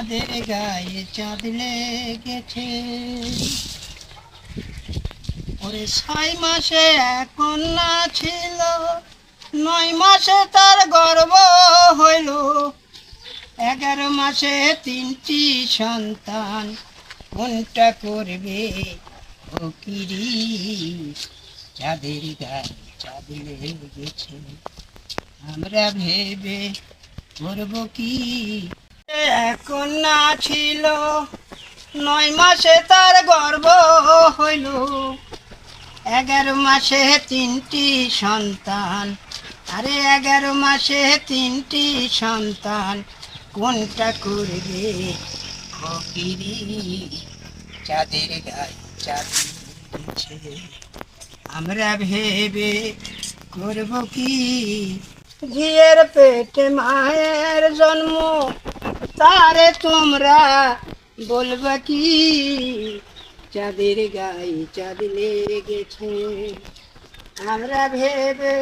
চাঁদের গায়ে চাঁদ লেগেছে। ওরে ছয় মাসে এক কন্যা ছিল, নয় মাসে তার গর্ব হইল। এগারো মাসে তিনটি সন্তান, কোনটা করবে ফকিরি? চাঁদের গায়ে চাঁদ লেগেছে। আমরা ভেবে করব কি? না ছিল, নয় মাসে তার গর্ব হইল। এগারো মাসে তিনটি সন্তান। আরে এগারো মাসে তিনটি সন্তান, কোনটা করবে? ফকিরি চাঁদের গায়ে চাঁদ আমরা ভেবে করব কি? ঝিয়ের পেটে মায়ের জন্ম তারে তোমরা বলবা কি? চাঁদের গায়ে চাঁদ লেগেছে। আমরা ভেবে